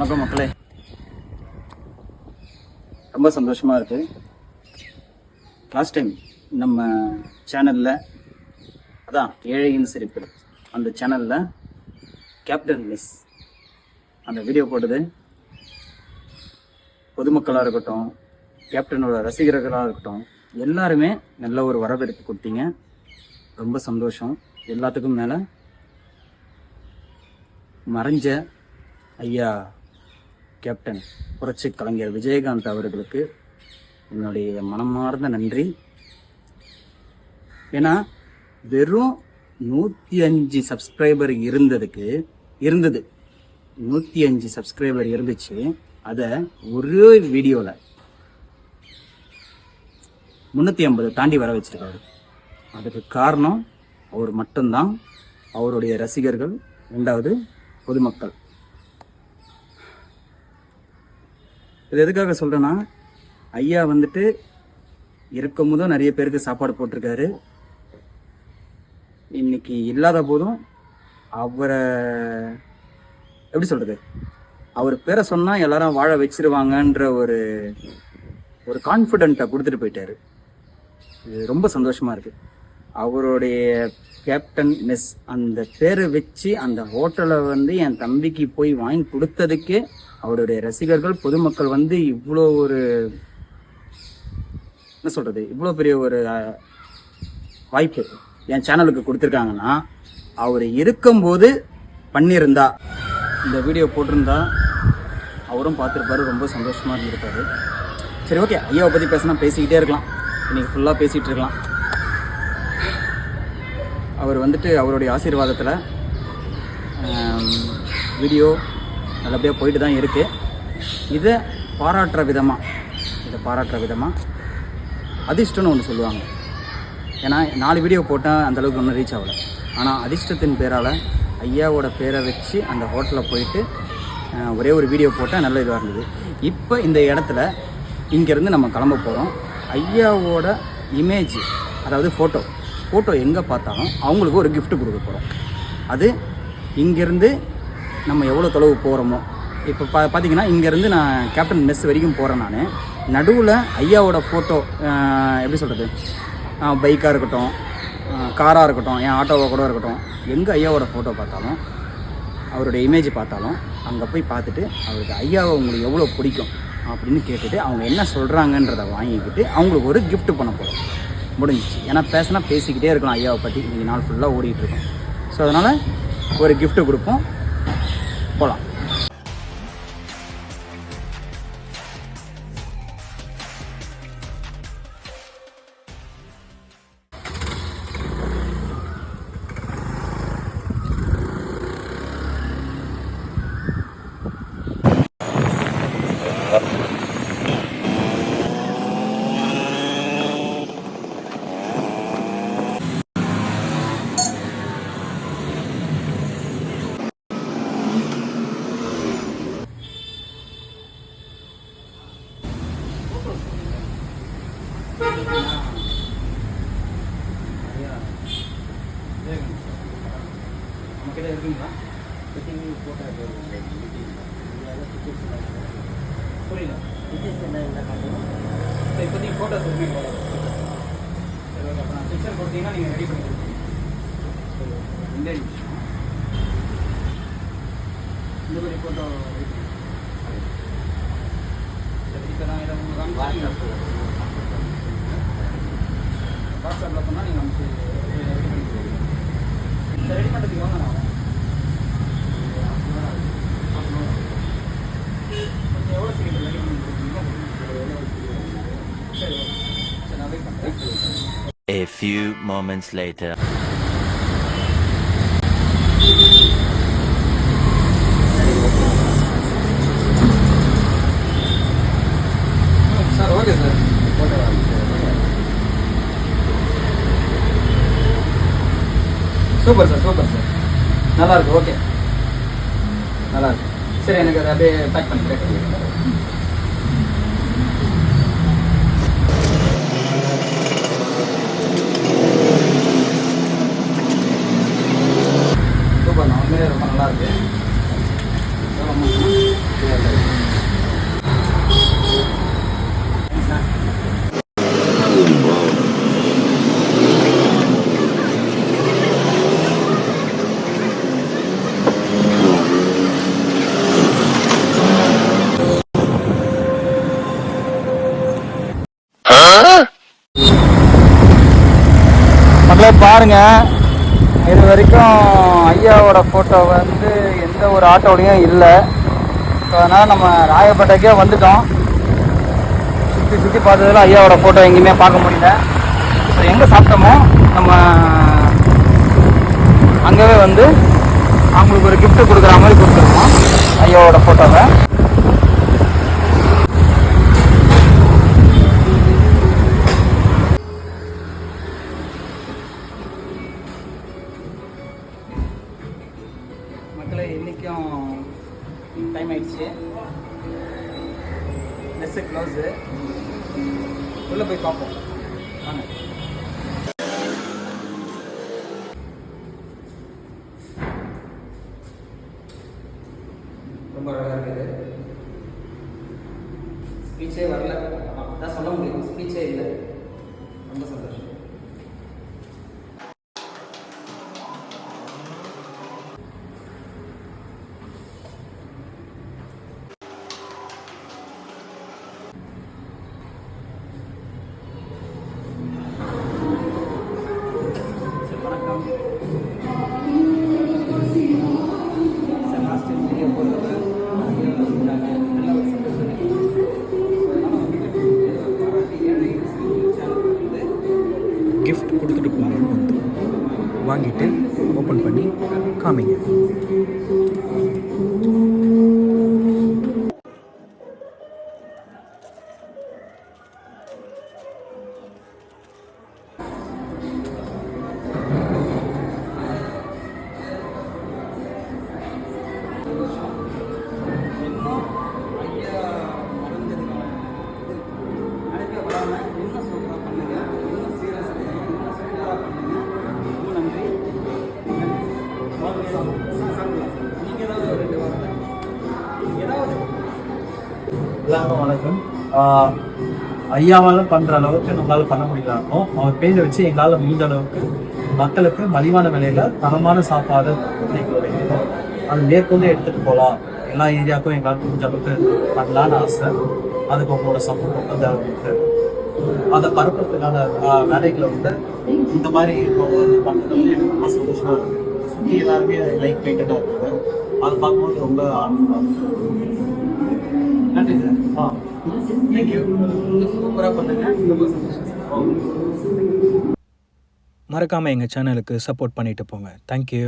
வணக்கம் மக்களே. ரொம்ப சந்தோஷமா இருக்கு. லாஸ்ட் டைம் நம்ம சேனல்ல அதான் ஏழையின் சிரிப்பு. அந்த சேனல்ல கேப்டன் மிஸ் அந்த வீடியோ போட்டது. பொதுமக்களாக இருக்கட்டும் கேப்டனோட ரசிகர்களாக இருக்கட்டும் எல்லாருமே நல்ல ஒரு வரவேற்பு கொடுத்தீங்க. ரொம்ப சந்தோஷம். எல்லாத்துக்கும் மேலே மறைஞ்ச ஐயா கேப்டன் புரட்சி கலைஞர் விஜயகாந்த் அவர்களுக்கு என்னுடைய மனமார்ந்த நன்றி. ஏன்னா வெறும் நூற்றி அஞ்சு சப்ஸ்கிரைபர் இருந்ததுக்கு இருந்தது. நூற்றி அஞ்சு சப்ஸ்கிரைபர் இருந்துச்சு. அதை ஒரே வீடியோவில் முந்நூற்றி ஐம்பது தாண்டி வர வச்சிருக்காரு. அதுக்கு காரணம் அவர் மட்டும்தான். அவருடைய ரசிகர்கள். ரெண்டாவது பொதுமக்கள். இது எதுக்காக சொல்கிறேன்னா ஐயா வந்துட்டு இருக்கும் போதும் நிறைய பேருக்கு சாப்பாடு போட்டிருக்காரு. இன்னைக்கு இல்லாத போதும் அவரை எப்படி சொல்றது? அவர் பேரை சொன்னால் எல்லாரும் வாழ வச்சிருவாங்கன்ற ஒரு ஒரு கான்ஃபிடென்ட்டை கொடுத்துட்டு போயிட்டாரு. இது ரொம்ப சந்தோஷமா இருக்கு. அவருடைய கேப்டன் மெஸ் அந்த பேரை வச்சு அந்த ஹோட்டலை வந்து என் தம்பிக்கு போய் வாங்கி கொடுத்ததுக்கு அவருடைய ரசிகர்கள் பொதுமக்கள் வந்து இவ்வளோ ஒரு என்ன சொல்கிறது இவ்வளோ பெரிய ஒரு வாய்ப்பு என் சேனலுக்கு கொடுத்துருக்காங்கன்னா அவர் இருக்கும்போது பண்ணியிருந்தா இந்த வீடியோ போட்டிருந்தா அவரும் பார்த்துருப்பாரு ரொம்ப சந்தோஷமாக இருந்திருப்பாரு. சரி ஓகே ஐயாவை பற்றி பேசினா பேசிக்கிட்டே இருக்கலாம். இன்றைக்கி ஃபுல்லாக பேசிகிட்டு இருக்கலாம். அவர் வந்துட்டு அவருடைய ஆசீர்வாதத்தில் வீடியோ நல்லபடியாக போயிட்டு தான் இருக்குது இதை பாராட்டுற விதமாக இதை பாராட்டுற விதமாக அதிர்ஷ்டம்னு ஒன்று சொல்லுவாங்க. ஏன்னா நாலு வீடியோ போட்டால் அந்தளவுக்கு ஒன்றும் ரீச் ஆகலை. ஆனால் அதிர்ஷ்டத்தின் பேரால் ஐயாவோட பேரை வச்சு அந்த ஹோட்டலில் போயிட்டு ஒரே ஒரு வீடியோ போட்டால் நல்ல இதுவாக இருந்தது. இப்போ இந்த இடத்துல இங்கேருந்து நம்ம கிளம்ப போகிறோம் ஐயாவோட இமேஜ் அதாவது ஃபோட்டோ ஃபோட்டோ எங்கே பார்த்தாலும் அவங்களுக்கு ஒரு கிஃப்ட் கொடுக்க போகிறோம் அது இங்கேருந்து நம்ம எவ்வளோ தொலைவு போகிறோமோ இப்போ பா பார்த்தீங்கன்னா இங்கேருந்து நான் கேப்டன் மெஸ் வரைக்கும் போகிறேன் நான். நடுவில் ஐயாவோட ஃபோட்டோ எப்படி சொல்கிறது பைக்காக இருக்கட்டும் காராக இருக்கட்டும் என் ஆட்டோவாக கூட இருக்கட்டும் எங்கே ஐயாவோட ஃபோட்டோ பார்த்தாலும் அவருடைய இமேஜ் பார்த்தாலும் அங்கே போய் பார்த்துட்டு அவருக்கு ஐயாவை உங்களுக்கு எவ்வளோ பிடிக்கும் அப்படின்னு கேட்டுட்டு அவங்க என்ன சொல்கிறாங்கன்றதை வாங்கிக்கிட்டு அவங்களுக்கு ஒரு கிஃப்ட் பண்ண போகிறோம் முடிஞ்சிச்சு. ஏன்னா பேசினா பேசிக்கிட்டே இருக்கலாம் ஐயாவை பற்றி இன்றைக்கி நாள் ஃபுல்லாக ஓடிட்டுருக்கோம் ஸோ அதனால் ஒரு கிஃப்ட்டு கொடுப்போம். போகலாம் நம்மக்கிட்ட இருக்குங்களா புரியல இப்போ இப்போதைக்கு ஃபோட்டோஸ் எதுவுமே கிடையாது சரி ஓகே அப்போ நான் பிக்சர் கொடுத்தீங்கன்னா நீங்கள் ரெடி பண்ணி கொடுப்பீங்க சரி இந்த நிமிஷம் இந்த மாதிரி ஃபோட்டோ சரி இப்போ நான் இதை உங்களுக்கு அனுப்பிச்சு வாட்ஸ்அப்பில் பண்ணால் நீங்கள் அனுப்பிச்சு ரெடி பண்ணி ரெடி பண்ணுறதுக்கு வாங்க நான் வரேன். கொஞ்சம் எவ்வளோ சீக்கிரம் ரெடி பண்ணி கொடுப்பீங்களோ சரி ஓகே சரி நான் வெயிட் பண்ணுறேன் A few moments later. Sir okay sir super sir super sir. நல்லா இருக்கு ஓகே. நல்லா இருக்கு சரி எனக்கு அதை அப்படியே பேக் பண்ணிக்கிறேன் சூப்பர் நான் உண்மையிலே ரொம்ப நல்லா இருக்கு எவ்வளோ amount? பாருங்க. இது வரைக்கும் ஐயாவோட ஃபோட்டோ வந்து எந்த ஒரு ஆட்டோலையும் இல்லை. ஸோ அதனால் நம்ம ராயப்பேட்டைக்கே வந்துட்டோம். சுற்றி சுற்றி பார்த்ததுல ஐயாவோட ஃபோட்டோ எங்கேயுமே பார்க்க முடியல. ஸோ எங்கே சாப்பிட்டோமோ நம்ம அங்கவே வந்து அவங்களுக்கு ஒரு கிஃப்ட் கொடுக்குற மாதிரி கொடுத்துருக்கோம். ஐயாவோட ஃபோட்டோவை டைம் ஆயிடுச்சு மெஸ்ஸு உள்ளே போய் பார்ப்போம். வாங்க. ரொம்ப அழகாக இருக்குது. ஸ்பீச்சே வரல. அதான் சொல்ல முடியும். ஸ்பீச்சே இல்லை. வாங்கிட்டு ஓப்பன் பண்ணி காமிங்க. எல்லாருக்கும் வணக்கம். ஐயாவால் ஐயாவால அளவுக்கு நம்மளால பண்ண முடியலாமோ அவர் பேரை வச்சு எங்களால் முடிந்த அளவுக்கு மக்களுக்கு மலிவான விலையில தரமான சாப்பாடு அது மேற்கொண்டு எடுத்துட்டு போகலாம் எல்லா ஏரியாவுக்கும் எங்களால் முடிஞ்ச அளவுக்கு பண்ணலான்னு ஆசை. அதுக்கு உங்களோட சப்போர்ட் வந்து அதை பரப்புறதுக்கான வேலைகளை வந்து இந்த மாதிரி இப்போ வந்து எனக்கு ரொம்ப சந்தோஷமா இருக்கு. சுற்றி எல்லாருமே லைக் வெயிட்டடாக இருக்கு அதை பார்க்கும்போது ரொம்ப ஆனந்தமாக நன்றி சார். ஆ. தேங்க்யூ சூப்பராக பண்ணுங்க. ரொம்ப சந்தோஷம் மறக்காமல் எங்கள் சேனலுக்கு சப்போர்ட் பண்ணிட்டு போங்க. தேங்க்யூ